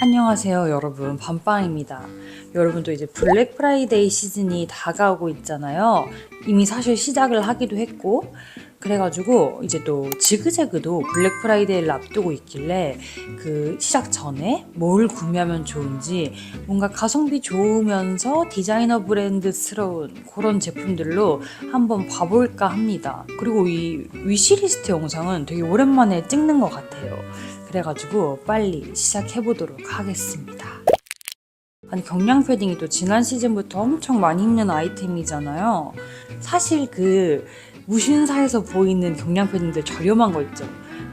안녕하세요 여러분. 밤빵입니다. 여러분도 이제 블랙 프라이데이 시즌이 다가오고 있잖아요. 이미 사실 시작을 하기도 했고 그래가지고 이제 또 지그재그도 블랙 프라이데이를 앞두고 있길래 그 시작 전에 뭘 구매하면 좋은지 뭔가 가성비 좋으면서 디자이너 브랜드스러운 그런 제품들로 한번 봐볼까 합니다 그리고 이 위시리스트 영상은 되게 오랜만에 찍는 것 같아요 그래가지고 빨리 시작해보도록 하겠습니다. 아니 경량 패딩이 또 지난 시즌부터 엄청 많이 입는 아이템이잖아요. 사실 그 무신사에서 보이는 경량 패딩들 저렴한 거 있죠.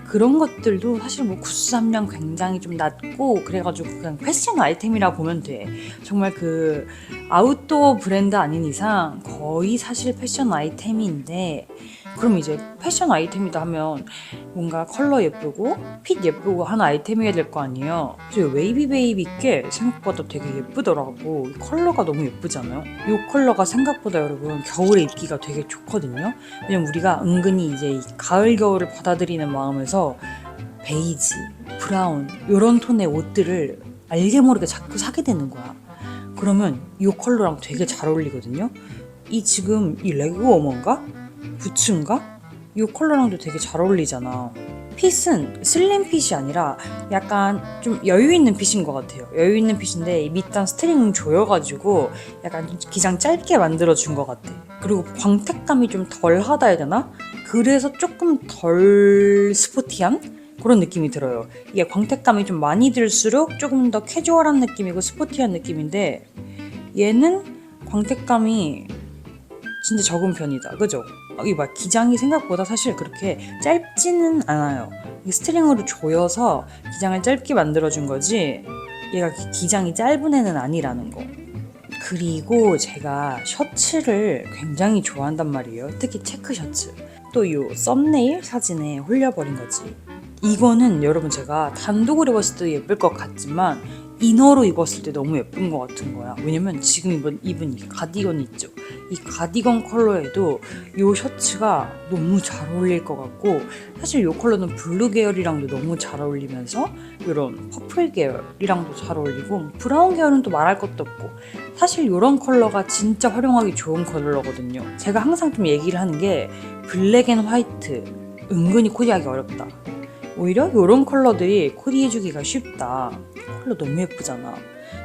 그런 것들도 사실 뭐 구스 함량 굉장히 좀 낮고 그래가지고 그냥 패션 아이템이라 보면 돼. 정말 그 아웃도어 브랜드 아닌 이상 거의 사실 패션 아이템인데 그럼 이제 패션 아이템이다 하면 뭔가 컬러 예쁘고 핏 예쁘고 한 아이템이어야 될 거 아니에요. 그래서 웨이비 베이비 게 생각보다 되게 예쁘더라고. 이 컬러가 너무 예쁘잖아요. 이 컬러가 생각보다 여러분 겨울에 입기가 되게 좋거든요. 왜냐면 우리가 은근히 이제 이 가을 겨울을 받아들이는 마음에서 베이지, 브라운 이런 톤의 옷들을 알게 모르게 자꾸 사게 되는 거야. 그러면 이 컬러랑 되게 잘 어울리거든요. 이 지금 이 레그 워머인가? 부츠인가? 이 컬러랑도 되게 잘 어울리잖아. 핏은 슬림 핏이 아니라 약간 좀 여유 있는 핏인 것 같아요. 여유 있는 핏인데 이 밑단 스트링 조여가지고 약간 좀 기장 짧게 만들어준 것 같아. 그리고 광택감이 좀 덜하다 해야 되나? 그래서 조금 덜 스포티한 그런 느낌이 들어요. 이게 광택감이 좀 많이 들수록 조금 더 캐주얼한 느낌이고 스포티한 느낌인데 얘는 광택감이 진짜 적은 편이다. 그죠? 이 봐, 기장이 생각보다 사실 그렇게 짧지는 않아요. 이 스트링으로 조여서 기장을 짧게 만들어준 거지, 얘가 기- 기장이 짧은 애는 아니라는 거. 그리고 제가 셔츠를 굉장히 좋아한단 말이에요. 특히 체크 셔츠. 또 이 썸네일 사진에 홀려버린 거지. 이거는 여러분 제가 단독으로 입었을 때도 예쁠 것 같지만 이너로 입었을 때 너무 예쁜 것 같은 거야. 왜냐면 지금 입은, 입은 이 가디건 있죠. 이 가디건 컬러에도 이 셔츠가 너무 잘 어울릴 것 같고 사실 이 컬러는 블루 계열이랑도 너무 잘 어울리면서 이런 퍼플 계열이랑도 잘 어울리고 브라운 계열은 또 말할 것도 없고 사실 이런 컬러가 진짜 활용하기 좋은 컬러거든요. 제가 항상 좀 얘기를 하는 게 블랙 앤 화이트 은근히 코디하기 어렵다. 오히려 이런 컬러들이 코디해주기가 쉽다. 컬러 너무 예쁘잖아.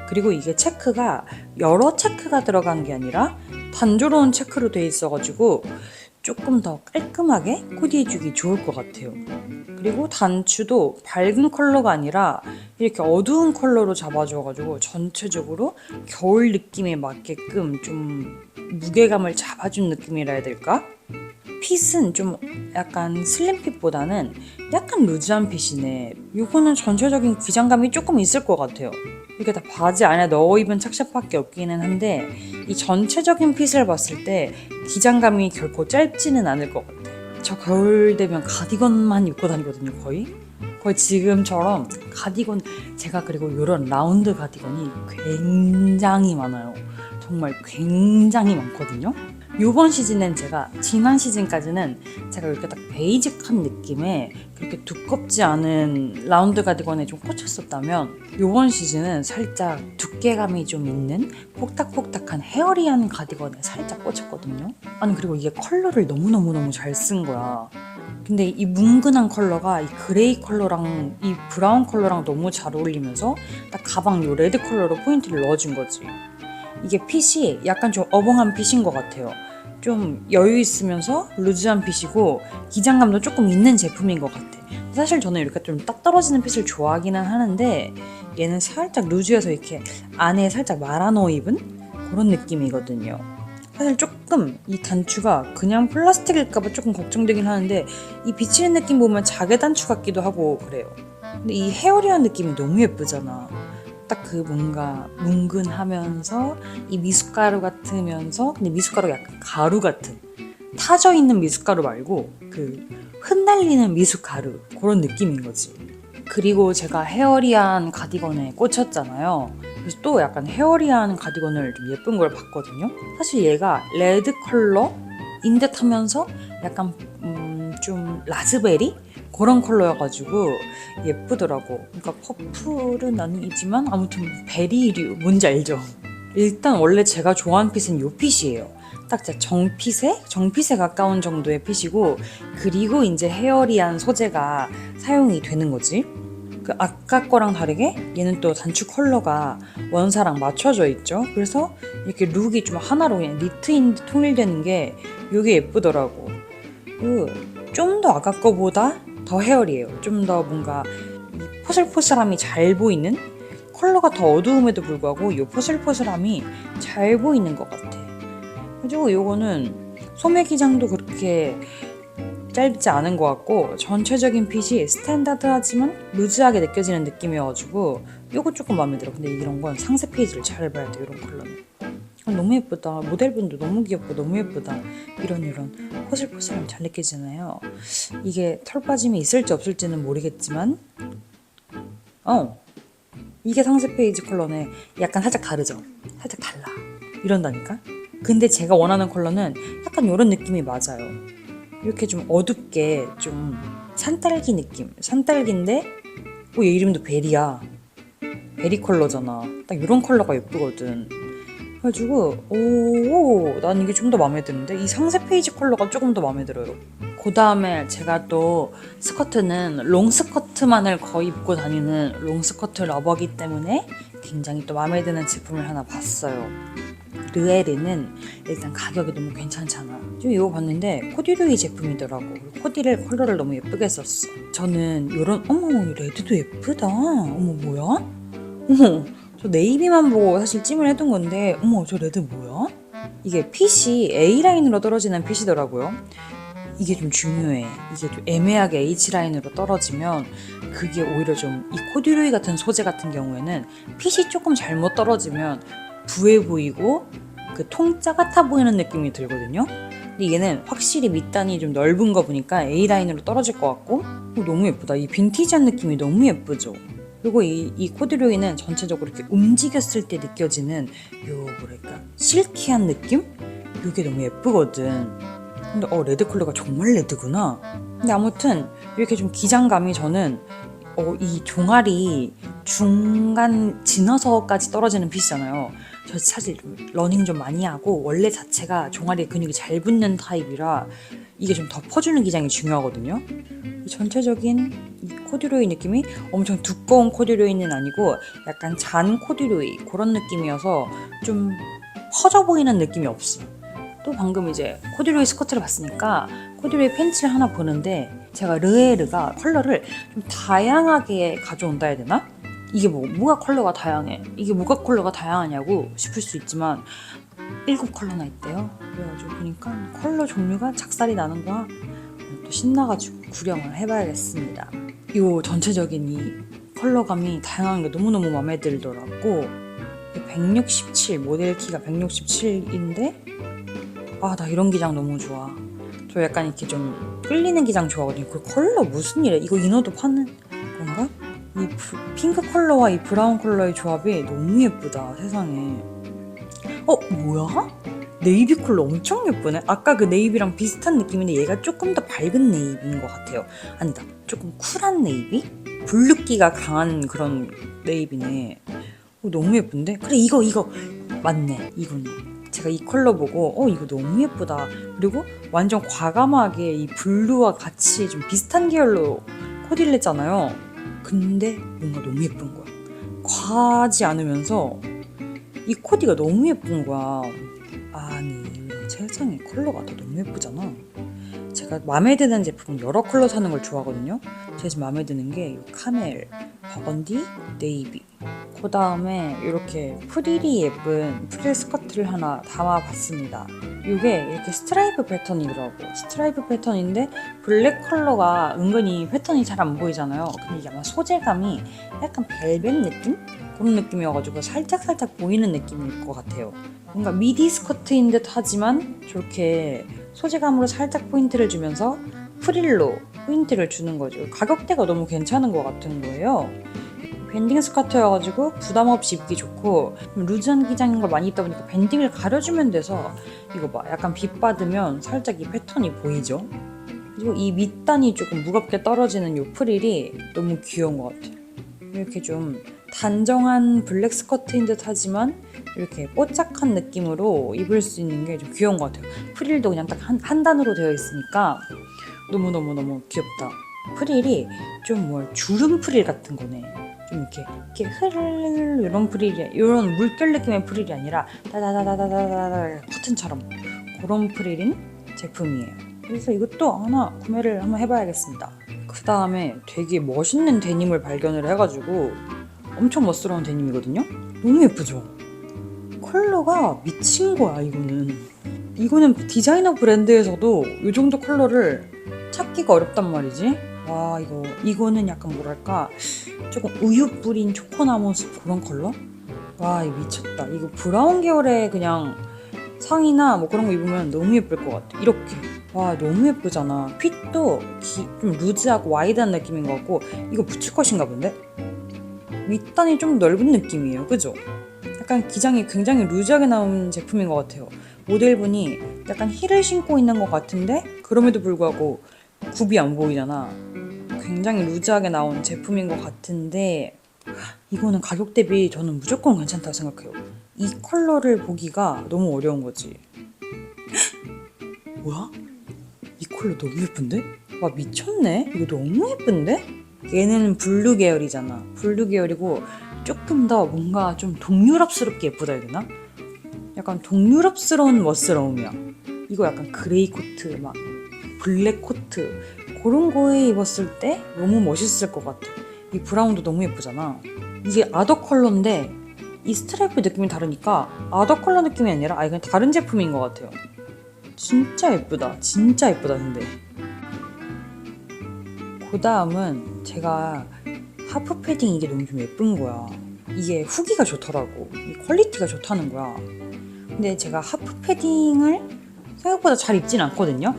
그리고 이게 체크가 여러 체크가 들어간 게 아니라 단조로운 체크로 돼 있어가지고 조금 더 깔끔하게 코디해주기 좋을 것 같아요. 그리고 단추도 밝은 컬러가 아니라 이렇게 어두운 컬러로 잡아줘가지고 전체적으로 겨울 느낌에 맞게끔 좀 무게감을 잡아준 느낌이라 해야 될까? 핏은 좀 약간 슬림 핏보다는 약간 루즈한 핏이네. 이거는 전체적인 기장감이 조금 있을 것 같아요. 이게 다 바지 안에 넣어 입은 착샷밖에 없기는 한데 이 전체적인 핏을 봤을 때 기장감이 결코 짧지는 않을 것 같아. 저 겨울 되면 가디건만 입고 다니거든요, 거의. 거의 지금처럼 가디건 제가 그리고 이런 라운드 가디건이 굉장히 많아요. 정말 굉장히 많거든요. 이번 시즌엔 제가 지난 시즌까지는 제가 이렇게 딱 베이직한 느낌의 그렇게 두껍지 않은 라운드 가디건에 좀 꽂혔었다면 이번 시즌은 살짝 두께감이 좀 있는 폭닥폭닥한 헤어리한 가디건에 살짝 꽂혔거든요. 아니 그리고 이게 컬러를 너무너무너무 잘 쓴 거야. 근데 이 뭉근한 컬러가 이 그레이 컬러랑 이 브라운 컬러랑 너무 잘 어울리면서 딱 가방 요 레드 컬러로 포인트를 넣어준 거지. 이게 핏이 약간 좀 어벙한 핏인 것 같아요. 좀 여유 있으면서 루즈한 핏이고 기장감도 조금 있는 제품인 것 같아. 사실 저는 이렇게 좀 딱 떨어지는 핏을 좋아하기는 하는데 얘는 살짝 루즈해서 이렇게 안에 살짝 말아넣어 입은 그런 느낌이거든요. 사실 조금 이 단추가 그냥 플라스틱일까봐 조금 걱정되긴 하는데 이 비치는 느낌 보면 자개 단추 같기도 하고 그래요. 근데 이 헤어리한 느낌이 너무 예쁘잖아. 딱 그 뭔가 뭉근하면서 이 미숫가루 같으면서 근데 미숫가루가 약간 가루 같은 타져 있는 미숫가루 말고 그 흩날리는 미숫가루 그런 느낌인 거지. 그리고 제가 헤어리한 가디건에 꽂혔잖아요. 그래서 또 약간 헤어리한 가디건을 좀 예쁜 걸 봤거든요. 사실 얘가 레드 컬러인 듯 하면서 약간 음, 좀 라즈베리? 그런 컬러여가지고 예쁘더라고. 그러니까 퍼플은 아니지만 아무튼 베리류 뭔지 알죠? 일단 원래 제가 좋아하는 핏은 요 핏이에요. 딱 제 정핏에 정핏에 가까운 정도의 핏이고 그리고 이제 헤어리한 소재가 사용이 되는 거지. 그 아까 거랑 다르게 얘는 또 단추 컬러가 원사랑 맞춰져 있죠. 그래서 이렇게 룩이 좀 하나로 그냥 니트인데 통일되는 게 이게 예쁘더라고. 좀더 아까 거보다 더 헤어리해요. 좀 더 뭔가 이 포슬포슬함이 잘 보이는 컬러가 더 어두움에도 불구하고 이 포슬포슬함이 잘 보이는 것 같아. 그리고 요거는 소매 기장도 그렇게 짧지 않은 것 같고 전체적인 핏이 스탠다드하지만 루즈하게 느껴지는 느낌이어가지고 요거 조금 마음에 들어. 근데 이런 건 상세 페이지를 잘 봐야 돼. 이런 컬러는. 아, 너무 예쁘다. 모델분도 너무 귀엽고 너무 예쁘다. 이런 이런 포슬포슬함 잘 느껴지잖아요. 이게 털 빠짐이 있을지 없을지는 모르겠지만 어 이게 상세 페이지 컬러네. 약간 살짝 다르죠? 살짝 달라. 이런다니까? 근데 제가 원하는 컬러는 약간 이런 느낌이 맞아요. 이렇게 좀 어둡게 좀 산딸기 느낌. 산딸기인데 어, 얘 이름도 베리야. 베리 컬러잖아. 딱 이런 컬러가 예쁘거든. 그래가지고 오, 난 이게 좀 더 마음에 드는데 이 상세 페이지 컬러가 조금 더 마음에 들어요. 그 다음에 제가 또 스커트는 롱 스커트만을 거의 입고 다니는 롱 스커트 러버기 때문에 굉장히 또 마음에 드는 제품을 하나 봤어요. 르에르는 일단 가격이 너무 괜찮잖아. 지금 이거 봤는데 코디로이 제품이더라고. 코디를 컬러를 너무 예쁘게 썼어. 저는 이런 어머 이 레드도 예쁘다. 어머 뭐야? 어머 저 네이비만 보고 사실 찜을 해둔 건데 어머 저 레드 뭐야? 이게 핏이 A 라인으로 떨어지는 핏이더라고요. 이게 좀 중요해. 이게 좀 애매하게 H 라인으로 떨어지면 그게 오히려 좀 이 코듀로이 같은 소재 같은 경우에는 핏이 조금 잘못 떨어지면 부해 보이고 그 통짜 같아 보이는 느낌이 들거든요. 근데 얘는 확실히 밑단이 좀 넓은 거 보니까 A 라인으로 떨어질 것 같고 어, 너무 예쁘다. 이 빈티지한 느낌이 너무 예쁘죠. 그리고 이, 이 코듀로이는 전체적으로 이렇게 움직였을 때 느껴지는 요 뭐랄까 실키한 느낌? 이게 너무 예쁘거든. 근데 어 레드 컬러가 정말 레드구나. 근데 아무튼 이렇게 좀 기장감이 저는 어, 이 종아리 중간 지나서까지 떨어지는 핏이잖아요. 저 사실 좀 러닝 좀 많이 하고 원래 자체가 종아리에 근육이 잘 붙는 타입이라 이게 좀 덮어주는 기장이 중요하거든요. 이 전체적인 이 코듀로이 느낌이 엄청 두꺼운 코듀로이는 아니고 약간 잔 코듀로이 그런 느낌이어서 좀 퍼져 보이는 느낌이 없어. 또 방금 이제 코듀로이 스커트를 봤으니까 코듀로이 팬츠를 하나 보는데 제가 르에르가 컬러를 좀 다양하게 가져온다 해야 되나? 이게 뭐 뭐가 컬러가 다양해? 이게 뭐가 컬러가 다양하냐고 싶을 수 있지만 일곱 컬러나 있대요. 그래가지고 보니까 컬러 종류가 작살이 나는 거야. 또 신나가지고 구경을 해봐야겠습니다. 이 전체적인 이 컬러감이 다양한 게 너무너무 마음에 들더라고. 167 모델 키가 167인데 아 나 이런 기장 너무 좋아. 저 약간 이렇게 좀 끌리는 기장 좋아하거든요. 그 컬러 무슨 일이야? 이거 이너도 파는? 이 부- 핑크 컬러와 이 브라운 컬러의 조합이 너무 예쁘다 세상에. 어 뭐야? 네이비 컬러 엄청 예쁘네. 아까 그 네이비랑 비슷한 느낌인데 얘가 조금 더 밝은 네이비인 것 같아요. 아니다, 조금 쿨한 네이비? 블루기가 강한 그런 네이비네. 어, 너무 예쁜데? 그래 이거 이거 맞네 이거네. 제가 이 컬러 보고 어 이거 너무 예쁘다. 그리고 완전 과감하게 이 블루와 같이 좀 비슷한 계열로 코디를 했잖아요. 근데 뭔가 너무 예쁜 거야. 과하지 않으면서 이 코디가 너무 예쁜 거야. 아니 세상에 컬러가 다 너무 예쁘잖아. 제가 마음에 드는 제품 여러 컬러 사는 걸 좋아하거든요. 지금 마음에 드는 게이 카멜, 버건디, 네이비. 그 다음에 이렇게 프릴이 예쁜 프릴 스커트를 하나 담아봤습니다. 이게 이렇게 스트라이프 패턴이더라고. 스트라이프 패턴인데 블랙 컬러가 은근히 패턴이 잘 안 보이잖아요. 근데 이게 아마 소재감이 약간 벨벳 느낌? 그런 느낌이어가지고 살짝살짝 보이는 느낌일 것 같아요. 뭔가 미디 스커트인 듯 하지만 저렇게 소재감으로 살짝 포인트를 주면서 프릴로 포인트를 주는 거죠. 가격대가 너무 괜찮은 것 같은 거예요. 밴딩 스커트여가지고 부담 없이 입기 좋고 루즈한 기장인 걸 많이 입다 보니까 밴딩을 가려주면 돼서 이거 봐 약간 빛 받으면 살짝 이 패턴이 보이죠? 그리고 이 밑단이 조금 무겁게 떨어지는 요 프릴이 너무 귀여운 것 같아요. 이렇게 좀 단정한 블랙 스커트인 듯 하지만 이렇게 뽀짝한 느낌으로 입을 수 있는 게 좀 귀여운 것 같아요. 프릴도 그냥 딱 한 한 단으로 되어 있으니까 너무너무너무 귀엽다. 프릴이 좀 뭐 주름 프릴 같은 거네. 좀 이렇게 이렇게 흐르르 이런 프릴이 이런 물결 느낌의 프릴이 아니라 다다다다다다다 커튼처럼 그런 프릴인 제품이에요. 그래서 이것도 하나 구매를 한번 해봐야겠습니다. 그 다음에 되게 멋있는 데님을 발견을 해가지고 엄청 멋스러운 데님이거든요. 너무 예쁘죠? 컬러가 미친 거야 이거는. 이거는 디자이너 브랜드에서도 이 정도 컬러를 찾기가 어렵단 말이지. 와 이거 이거는 약간 뭐랄까 조금 우유 뿌린 초코나무 숲 그런 컬러? 와 이거 미쳤다. 이거 브라운 계열의 그냥 상의나 뭐 그런 거 입으면 너무 예쁠 것 같아. 이렇게. 와 너무 예쁘잖아. 핏도 기- 좀 루즈하고 와이드한 느낌인 것 같고 이거 부츠컷인가 본데? 밑단이 좀 넓은 느낌이에요. 그죠? 약간 기장이 굉장히 루즈하게 나온 제품인 것 같아요. 모델분이 약간 힐을 신고 있는 것 같은데 그럼에도 불구하고 굽이 안 보이잖아. 굉장히 루즈하게 나온 제품인 것 같은데 이거는 가격 대비 저는 무조건 괜찮다고 생각해요. 이 컬러를 보기가 너무 어려운 거지. 뭐야? 이 컬러 너무 예쁜데? 와 미쳤네? 이거 너무 예쁜데? 얘는 블루 계열이잖아. 블루 계열이고 조금 더 뭔가 좀 동유럽스럽게 예쁘다 해야 되나? 약간 동유럽스러운 멋스러움이야. 이거 약간 그레이 코트, 막 블랙 코트 그런 거에 입었을 때 너무 멋있을 것 같아. 이 브라운도 너무 예쁘잖아. 이게 아더 컬러인데 이 스트라이프 느낌이 다르니까 아더 컬러 느낌이 아니라 아예 그냥 다른 제품인 것 같아요. 진짜 예쁘다. 진짜 예쁘다 근데. 그 다음은 제가 하프 패딩 이게 너무 좀 예쁜 거야. 이게 후기가 좋더라고. 이 퀄리티가 좋다는 거야. 근데 제가 하프 패딩을 생각보다 잘 입진 않거든요.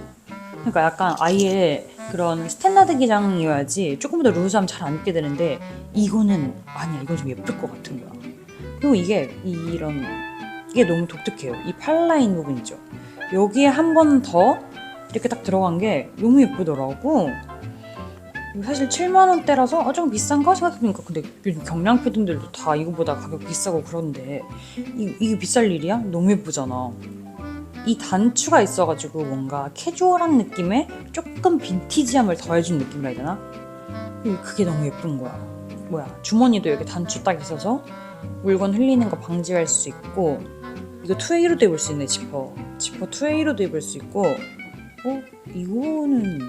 그러니까 약간 아예 그런 스탠다드 기장이어야지 조금 더 루즈하면 잘안 입게 되는데 이거는 아니야. 이건 좀 예쁠 것 같은 거야. 그리고 이게 이- 이런 이게 너무 독특해요. 이 팔라인 부분 있죠. 여기에 한 번 더 이렇게 딱 들어간 게 너무 예쁘더라고. 사실 7만 원대라서 어, 좀 비싼가 생각해보니까 근데 경량 패딩들도 다 이거보다 가격 비싸고 그런데 이, 이게 비쌀 일이야? 너무 예쁘잖아. 이 단추가 있어가지고 뭔가 캐주얼한 느낌에 조금 빈티지함을 더해준 느낌이라 해야 되나? 이- 그게 너무 예쁜 거야. 뭐야 주머니도 여기 단추 딱 있어서 물건 흘리는 거 방지할 수 있고 이거 투웨이로도 입을 수 있네 지퍼 지퍼 투웨이로도 입을 수 있고 어 이거는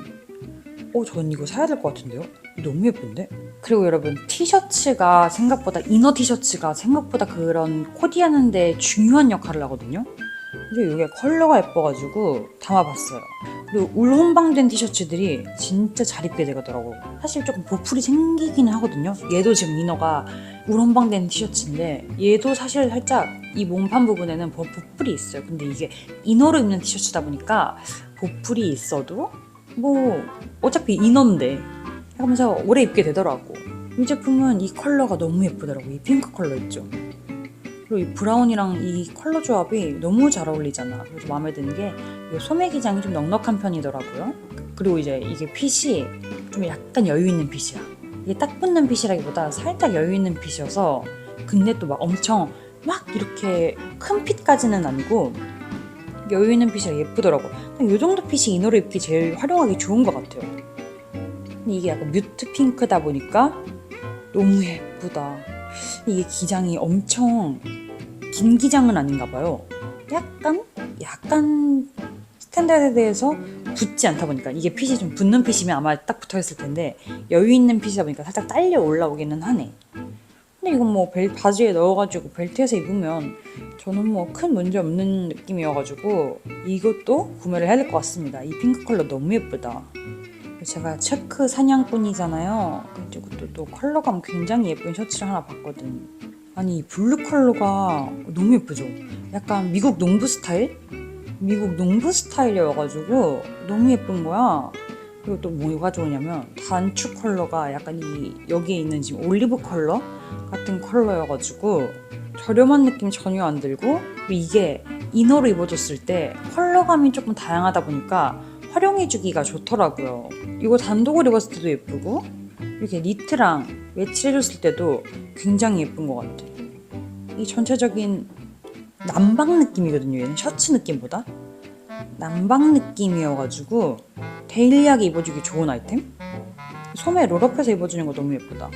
어, 전 이거 사야 될 것 같은데요? 너무 예쁜데? 그리고 여러분, 티셔츠가 생각보다, 이너 티셔츠가 생각보다 그런 코디하는 데 중요한 역할을 하거든요? 근데 이게 컬러가 예뻐가지고 담아봤어요. 그리고 울혼방된 티셔츠들이 진짜 잘 입게 되더라고. 사실 조금 보풀이 생기긴 하거든요. 얘도 지금 이너가 울혼방된 티셔츠인데 얘도 사실 살짝 이 몸판 부분에는 보- 보풀이 있어요. 근데 이게 이너로 입는 티셔츠다 보니까 보풀이 있어도 뭐 어차피 이너인데 하면서 오래 입게 되더라고. 이 제품은 이 컬러가 너무 예쁘더라고. 이 핑크 컬러 있죠. 그리고 이 브라운이랑 이 컬러 조합이 너무 잘 어울리잖아. 그래서 마음에 드는 게 이 소매 기장이 좀 넉넉한 편이더라고요. 그리고 이제 이게 핏이 좀 약간 여유 있는 핏이야. 이게 딱 붙는 핏이라기보다 살짝 여유 있는 핏이어서 근데 또 막 엄청 막 이렇게 큰 핏까지는 아니고 여유 있는 핏이라 예쁘더라고. 이 정도 핏이 이너로 입기 제일 활용하기 좋은 것 같아요. 근데 이게 약간 뮤트 핑크다 보니까 너무 예쁘다. 이게 기장이 엄청 긴 기장은 아닌가 봐요. 약간 약간 스탠다드에 대해서 붙지 않다 보니까 이게 핏이 좀 붙는 핏이면 아마 딱 붙어 있을 텐데 여유 있는 핏이다 보니까 살짝 딸려 올라오기는 하네. 근데 이건 뭐 벨, 바지에 넣어가지고 벨트에서 입으면 저는 뭐 큰 문제 없는 느낌이어가지고 이것도 구매를 해야 될 것 같습니다. 이 핑크 컬러 너무 예쁘다. 제가 체크 사냥꾼이잖아요. 그리고 또, 또 컬러감 굉장히 예쁜 셔츠를 하나 봤거든. 아니 이 블루 컬러가 너무 예쁘죠? 약간 미국 농부 스타일? 미국 농부 스타일이어가지고 너무 예쁜 거야. 그리고 또 뭐가 좋으냐면 단추 컬러가 약간 이 여기에 있는 지금 올리브 컬러 같은 컬러여가지고 저렴한 느낌 전혀 안 들고 이게 이너로 입어줬을 때 컬러감이 조금 다양하다 보니까 활용해주기가 좋더라고요. 이거 단독으로 입었을 때도 예쁘고 이렇게 니트랑 매치해줬을 때도 굉장히 예쁜 것 같아. 이 전체적인 남방 느낌이거든요. 얘는 셔츠 느낌보다 남방 느낌이어가지고 데일리하게 입어주기 좋은 아이템. 소매 롤업해서 입어주는 거 너무 예쁘다.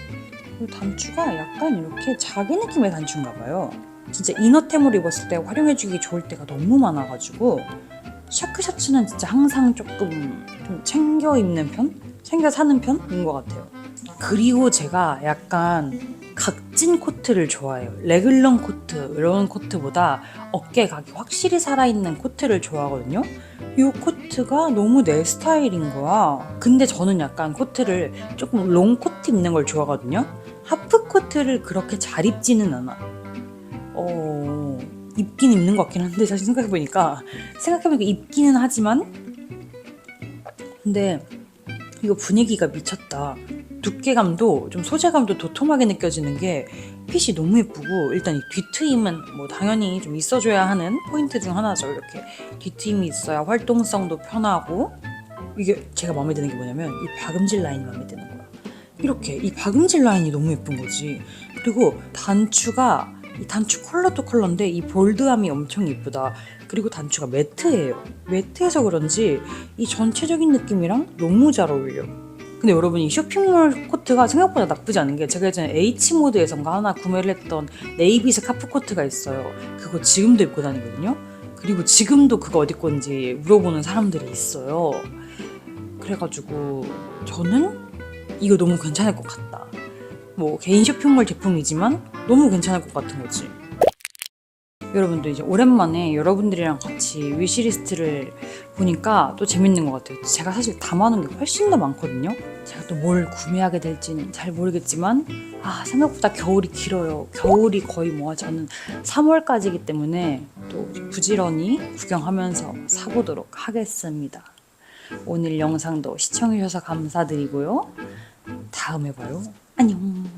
그리고 단추가 약간 이렇게 자기 느낌의 단추인가 봐요. 진짜 이너템으로 입었을 때 활용해주기 좋을 때가 너무 많아가지고 샤크 셔츠는 진짜 항상 조금 좀 챙겨 입는 편? 챙겨 사는 편인 것 같아요. 그리고 제가 약간 각진 코트를 좋아해요. 레글런 코트 이런 코트보다 어깨 각이 확실히 살아있는 코트를 좋아하거든요. 이 코트가 너무 내 스타일인 거야. 근데 저는 약간 코트를 조금 롱 코트 입는 걸 좋아하거든요. 하프 코트를 그렇게 잘 입지는 않아. 어, 입긴 입는 것 같긴 한데 사실 생각해보니까 생각해보니까 입기는 하지만 근데 이거 분위기가 미쳤다. 두께감도 좀 소재감도 도톰하게 느껴지는 게 핏이 너무 예쁘고 일단 이 뒤트임은 뭐 당연히 좀 있어줘야 하는 포인트 중 하나죠. 이렇게 뒤트임이 있어야 활동성도 편하고 이게 제가 마음에 드는 게 뭐냐면 이 박음질 라인이 마음에 드는 거야. 이렇게 이 박음질 라인이 너무 예쁜 거지. 그리고 단추가 이 단추 컬러도 컬러인데 이 볼드함이 엄청 예쁘다. 그리고 단추가 매트예요. 매트해서 그런지 이 전체적인 느낌이랑 너무 잘 어울려. 근데 여러분 이 쇼핑몰 코트가 생각보다 나쁘지 않은 게 제가 예전에 H모드에선가 하나 구매를 했던 네이비색 카프 코트가 있어요. 그거 지금도 입고 다니거든요. 그리고 지금도 그거 어디 건지 물어보는 사람들이 있어요. 그래가지고 저는 이거 너무 괜찮을 것 같다. 뭐 개인 쇼핑몰 제품이지만 너무 괜찮을 것 같은 거지. 여러분도 이제 오랜만에 여러분들이랑 같이 위시리스트를 보니까 또 재밌는 것 같아요. 제가 사실 담아놓은 게 훨씬 더 많거든요. 제가 또 뭘 구매하게 될지는 잘 모르겠지만 아 생각보다 겨울이 길어요. 겨울이 거의 뭐 저는 3월까지이기 때문에 또 부지런히 구경하면서 사보도록 하겠습니다. 오늘 영상도 시청해주셔서 감사드리고요. 다음에 봐요. 爱你么